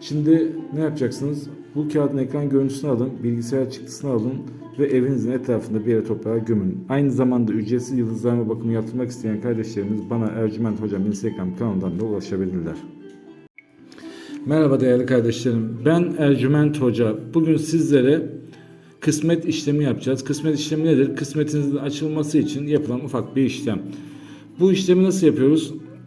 Şimdi ne yapacaksınız? Bu kağıdın ekran görüntüsünü alın, bilgisayar çıktısını alın ve evinizin etrafında bir yere toprağa gömün. Aynı zamanda ücretsiz yıldızlarma bakımı yaptırmak isteyen kardeşlerimiz bana Ercüment Hocam Instagram kanalından da ulaşabilirler. Merhaba değerli kardeşlerim. Ben Ercüment Hoca. Bugün sizlere kısmet işlemi yapacağız. Kısmet işlemi nedir? Kısmetinizin açılması için yapılan ufak bir işlem. Bu işlemi nasıl yapıyoruz?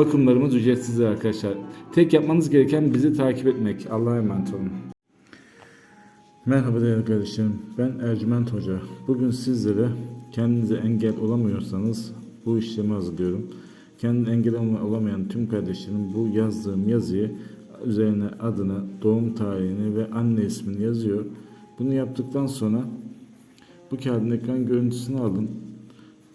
Bakımlarımız ücretsizdir arkadaşlar. Tek yapmanız gereken bizi takip etmek. Allah'a emanet olun. Merhaba değerli kardeşlerim. Ben Ercüment Hoca. Bugün sizlere kendinize engel olamıyorsanız bu işlemi hazırlıyorum. Kendine engel olamayan tüm kardeşlerim bu yazdığım yazıyı üzerine adını, doğum tarihini ve anne ismini yazıyor. Bunu yaptıktan sonra bu kağıdın ekran görüntüsünü alın.